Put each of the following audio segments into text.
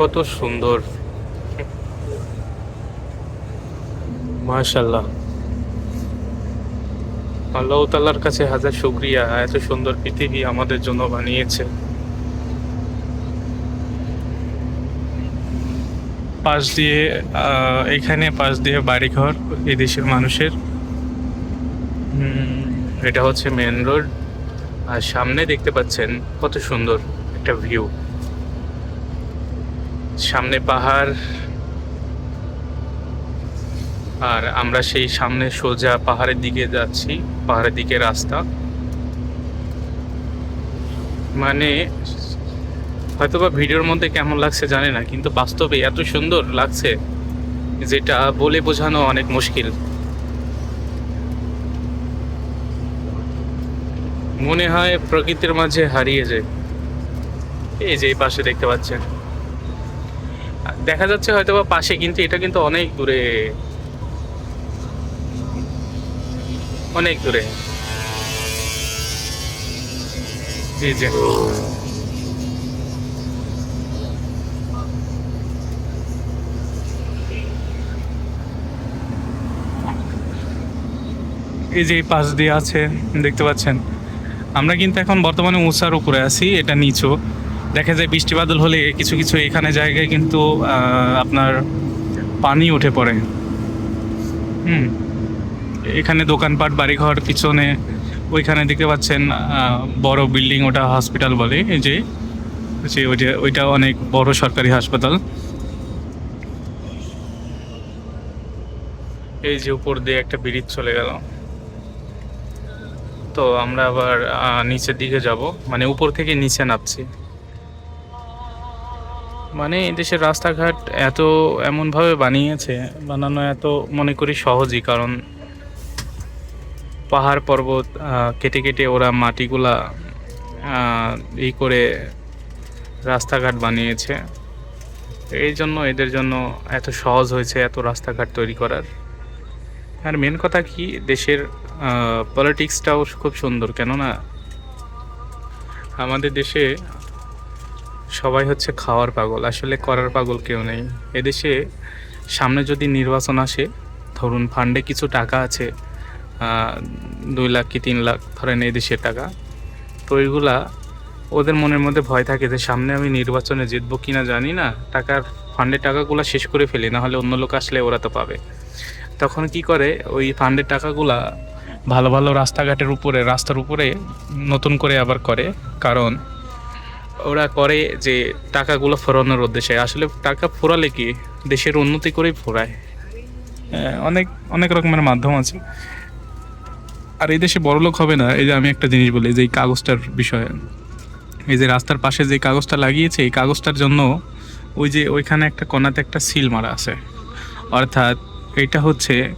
কত সুন্দর। মাশাল্লাহ আল্লাহ তাল্লার কাছে হাজার শুক্রিয়া, এত সুন্দর পৃথিবী আমাদের জন্য বানিয়েছে। পাশ দিয়ে এখানে পাশ দিয়ে বাড়িঘর, এই দেশের মানুষের। এটা হচ্ছে মেন রোড। আর সামনে দেখতে পাচ্ছেন কত সুন্দর একটা ভিউ। সামনে পাহাড়, আর আমরা সেই সামনে সোজা পাহাড়ের দিকে যাচ্ছি, পাহাড়ের দিকে রাস্তা। মানে হয়তোবা ভিডিওর মধ্যে কেমন লাগছে জানি না, কিন্তু বাস্তবে এত সুন্দর লাগছে, যেটা বলে বোঝানো অনেক মুশকিল। মনে হয় প্রকৃতির মাঝে হারিয়ে যায়। এই যে এই পাশে দেখতে পাচ্ছেন। দেখা যাচ্ছে হয়তো বা পাশে, কিন্তু এটা কিন্তু অনেক দূরে। অনেক দূরে। এই যে এই যে পাশ দিয়ে আছে, দেখতে পাচ্ছেন? আমরা কিন্তু এখন বর্তমানে উঁচার উপরে আছি, এটা নিচু। দেখা যায় বৃষ্টি বাদল হলে কিছু কিছু এখানে জায়গায় কিন্তু আপনার পানি উঠে পড়ে। হুম। এখানে দোকানপাট, বাড়িঘর, পিছনে ওইখানে দেখতে পাচ্ছেন বড় বিল্ডিং, ওটা হসপিটাল বলে যে যে ওইটা ওইটা অনেক বড় সরকারি হাসপাতাল। এই যে উপর দিয়ে একটা ব্রিজ চলে গেল। তো আমরা আবার নিচের দিকে যাব মানে উপর থেকে নিচে নামছি। মানে দেশের রাস্তাঘাট এত এমনভাবে বানিয়েছে, বানানো এত মনে করি সহজই, কারণ পাহাড় পর্বত কেটে কেটে ওরা মাটিগুলা ই করে রাস্তাঘাট বানিয়েছে। এই জন্য এদের জন্য এত সহজ হয়েছে এত রাস্তাঘাট তৈরি করার। আর মেন কথা কি, দেশের পলিটিক্সটাও খুব সুন্দর, কেননা আমাদের দেশে সবাই হচ্ছে খাওয়ার পাগল, আসলে করার পাগল কেউ নেই। এদেশে সামনে যদি নির্বাচন আসে, ধরুন ফান্ডে কিছু টাকা আছে দুই লাখ কি তিন লাখ, ধরেন এই দেশের টাকা, তো ওইগুলা ওদের মনের মধ্যে ভয় থাকে যে সামনে আমি নির্বাচনে জিতবো কি না জানি না, টাকার ফান্ডের টাকাগুলো শেষ করে ফেলি না হলে অন্য লোক আসলে ওরা তো পাবে। তখন কি করে, ওই ফান্ডের টাকাগুলা ভালো ভালো রাস্তাঘাটের উপরে, রাস্তার উপরে নতুন করে আবার করে, কারণ ওরা করে যে টাকাগুলো ফোরানোর উদ্দেশ্যে। আসলে টাকা ফোরালে কি? দেশের উন্নতি করেই ফোরায়। অনেক অনেক রকমের মাধ্যম আছে। আর এই দেশে বড় লোক হবে না? এই যে আমি একটা জিনিস বলি, যে এই কাগজটার বিষয়ে। এই যে রাস্তার পাশে যে কাগজটা লাগিয়েছে, এই কাগজটার জন্য ওই যে ওইখানে একটা কোনাতে একটা সিল মারা আছে। অর্থাৎ এটা হচ্ছে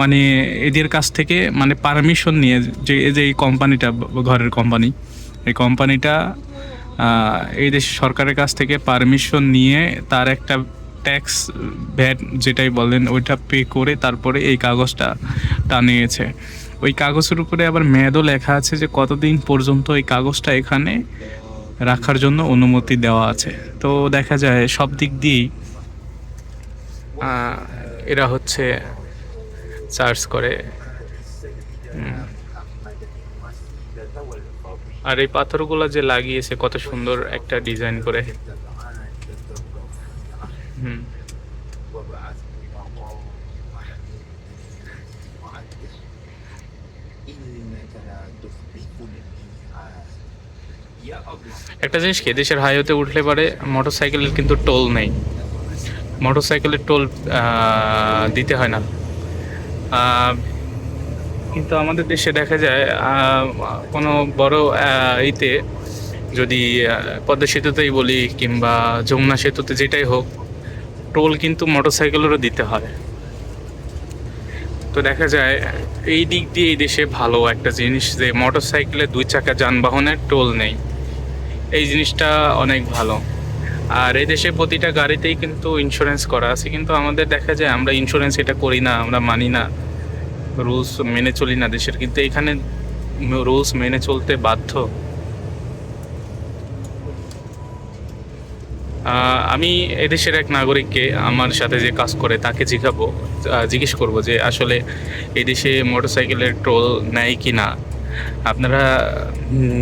মানে এদের কাছ থেকে মানে পারমিশন নিয়ে যে, এই যে এই কোম্পানিটা ঘরের কোম্পানি এই কোম্পানিটা এই দেশ সরকারের কাছ থেকে পারমিশন নিয়ে তার একটা ট্যাক্স ভ্যাট যেটাই বলেন, ওইটা পে করে তারপরে এই কাগজটা টানিয়েছে। ওই কাগজের উপরে আবার মেয়াদও লেখা আছে যে কতদিন পর্যন্ত এই কাগজটা এখানে রাখার জন্য অনুমতি দেওয়া আছে। তো দেখা যায় সব দিক দিয়েই এরা হচ্ছে চার্জ করে। আর এই পাথরগুলো যে লাগিয়েছে, কত সুন্দর একটা ডিজাইন করে। একটা জিনিস কি দেশের হাইওয়েতে উঠলে পারে মোটরসাইকেলের কিন্তু টোল নেই। মোটরসাইকেলের টোল দিতে হয় না। কিন্তু আমাদের দেশে দেখা যায় কোনো বড় ইতে যদি পদ্মা সেতুতেই বলি কিংবা যমুনা সেতুতে যেটাই হোক, টোল কিন্তু মোটর সাইকেলেরও দিতে হয়। তো দেখা যায়, এই দিক দিয়ে এই দেশে ভালো একটা জিনিস যে মোটর সাইকেলে দুই চাকা যানবাহনের টোল নেই। এই জিনিসটা অনেক ভালো। আর এই দেশে প্রতিটা গাড়িতেই কিন্তু ইন্স্যুরেন্স করা আছে। কিন্তু আমাদের দেখা যায়, আমরা ইন্স্যুরেন্স এটা করি না, আমরা মানি না। রুলস মেনে চলি না দেশের কিন্তু এখানে রুলস মেনে চলতে বাধ্য আমি এদেশের এক নাগরিককে আমার সাথে যে কাজ করে তাকে জিজ্ঞাবো জিজ্ঞেস করব যে আসলে এদেশে মোটরসাইকেলের টোল নেয় কি না আপনারা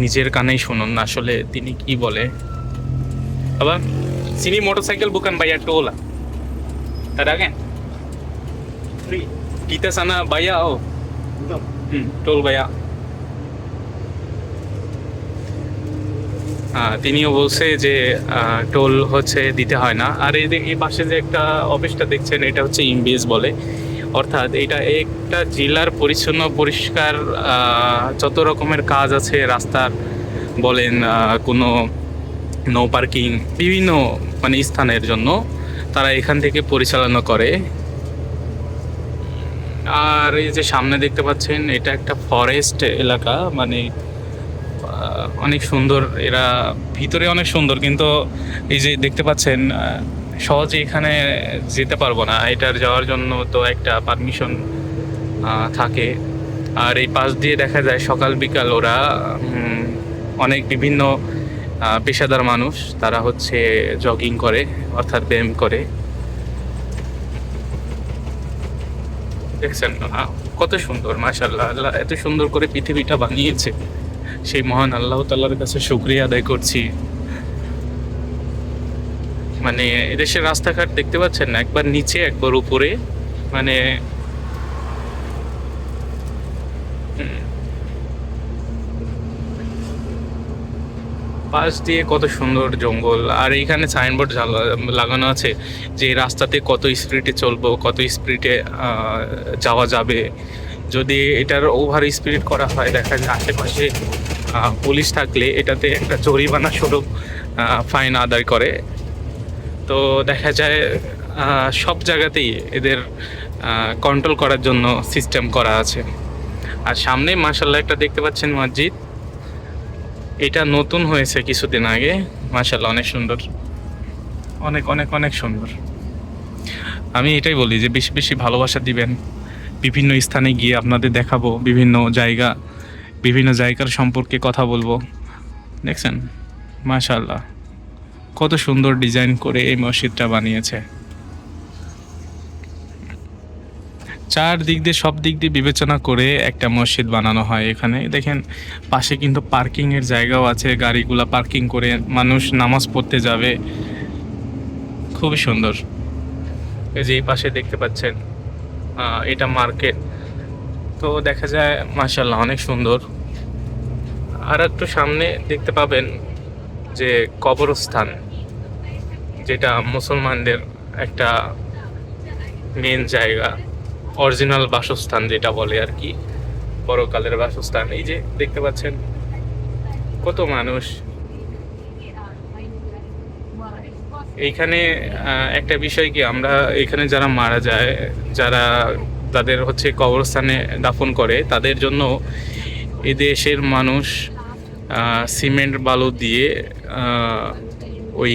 নিজের কানেই শুনুন, আসলে তিনি কি বলে আবার bukan bayar tol lah. Ada kan? Free. Kita sana bayar oh. Hmm, tol bayar. তিনিও বলছে যে টোল হচ্ছে দিতে হয় না আর এই এই পাশে যে একটা অফিসটা দেখছেন এটা হচ্ছে ইমবিএস বলে অর্থাৎ এটা একটা জেলার পরিচ্ছন্ন পরিষ্কার যত রকমের কাজ আছে রাস্তার বলেন কোনো নো পার্কিং বিভিন্ন মানে স্থানের জন্য তারা এখান থেকে পরিচালনা করে আর এই যে সামনে দেখতে পাচ্ছেন, এটা একটা ফরেস্ট এলাকা মানে অনেক সুন্দর, এরা ভিতরে অনেক সুন্দর, কিন্তু এই যে দেখতে পাচ্ছেন সহজে এখানে যেতে পারব না। এটার যাওয়ার জন্য তো একটা পারমিশন থাকে। আর এই পাশ দিয়ে দেখা যায় সকাল বিকাল ওরা অনেক বিভিন্ন পেশাদার মানুষ, তারা হচ্ছে জগিং করে, অর্থাৎ ব্যায়াম করে। দেখছেন? কত সুন্দর মাশাল্লাহ আল্লাহ এত সুন্দর করে পৃথিবীটা বানিয়েছে। সেই মহান আল্লাহ তাল্লার কাছে শুক্রিয়া আদায় করছি। মানে এদেশের রাস্তাঘাট দেখতে পাচ্ছেন না? একবার নিচে, একবার উপরে মানে পাশ দিয়ে কত সুন্দর জঙ্গল। আর এইখানে সাইনবোর্ড লাগানো আছে যে রাস্তাতে কত স্পিডে চলবো, কত স্পিডে যাওয়া যাবে। যদি এটার ওভার স্পিড করা হয়, দেখা যায় আশেপাশে পুলিশ থাকলে এটাতে একটা জরিমানা স্বরূপ ফাইন আদায় করে। তো দেখা যায় সব জায়গাতেই এদের কন্ট্রোল করার জন্য সিস্টেম করা আছে। আর সামনে মাসাল্লাহ একটা দেখতে পাচ্ছেন মসজিদ। এটা নতুন হয়েছে কিছুদিন আগে। মাসাল্লাহ অনেক সুন্দর। অনেক অনেক অনেক সুন্দর। আমি এটাই বলি যে বেশি বেশি ভালোবাসা দিবেন। বিভিন্ন স্থানে গিয়ে আপনাদের দেখাবো, বিভিন্ন জায়গা, বিভিন্ন জায়গার সম্পর্কে কথা বলব। দেখছেন? মাশাল্লাহ কত সুন্দর ডিজাইন করে এই মসজিদটা বানিয়েছে। চার দিক দিয়ে, সব দিক দিয়ে বিবেচনা করে একটা মসজিদ বানানো হয় এখানে। দেখেন, পাশে কিন্তু পার্কিং এর জায়গাও আছে, গাড়িগুলা পার্কিং করে মানুষ নামাজ পড়তে যাবে। খুবই সুন্দর। এই যে এই পাশে দেখতে পাচ্ছেন এটা মার্কেট। তো দেখা যায় মাশাল্লাহ অনেক সুন্দর। আর একটু সামনে দেখতে পাবেন যে কবরস্থান, যেটা মুসলমানদের একটা মেন জায়গা। অরিজিনাল বাসস্থান যেটা বলে আর কি, পরকালের বাসস্থান। এই যে দেখতে পাচ্ছেন, কত মানুষ। এইখানে একটা বিষয় কি, আমরা এখানে যারা মারা যায়, যারা তাদের হচ্ছে কবরস্থানে দাফন করে, তাদের জন্য এই দেশের মানুষ সিমেন্ট বালু দিয়ে ওই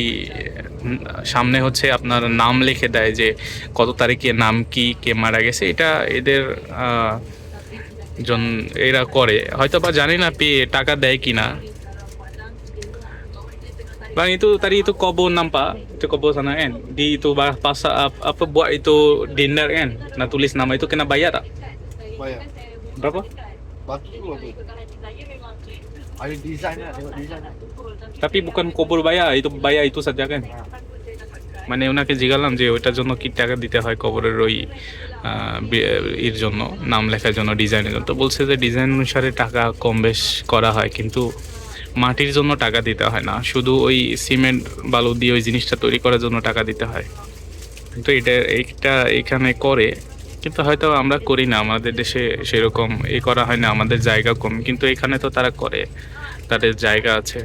সামনে হচ্ছে আপনার নাম লিখে দেয় যে কত তারিখে নাম কি কে মারা গেছে। এটা এদের জন এরা করে। হয়তো বা জানি না পেয়ে টাকা দেয় কি না বা ইতো তারি ইতো কব নাম পা তো কব এন। দি তো বা পাস আপ আপ বয় তো ডিনার এন। না তুলিস নাম ইতো কেনা বাইয়া। Ada design tengok design lah. tapi bukan কবর bayar, itu bayar itu saja kan. মানে ওনাকে জিজ্ঞালাম যে ওইটার জন্য কি টাকা দিতে হয় কবরের ওই এর জন্য নাম লেখার জন্য ডিজাইনের জন্য তো বলছে যে ডিজাইন অনুসারে টাকা কম বেশ করা হয় কিন্তু মাটির জন্য টাকা দিতে হয় না শুধু ওই সিমেন্ট বালু দিয়ে ওই জিনিসটা তৈরি করার জন্য টাকা দিতে হয় কিন্তু এটা এইটা এখানে করে কিন্তু হয়তো আমরা করি না, আমাদের দেশে সেরকম এ করা হয় না, আমাদের জায়গা কম, কিন্তু এখানে তো তারা করে, তাদের জায়গা আছে।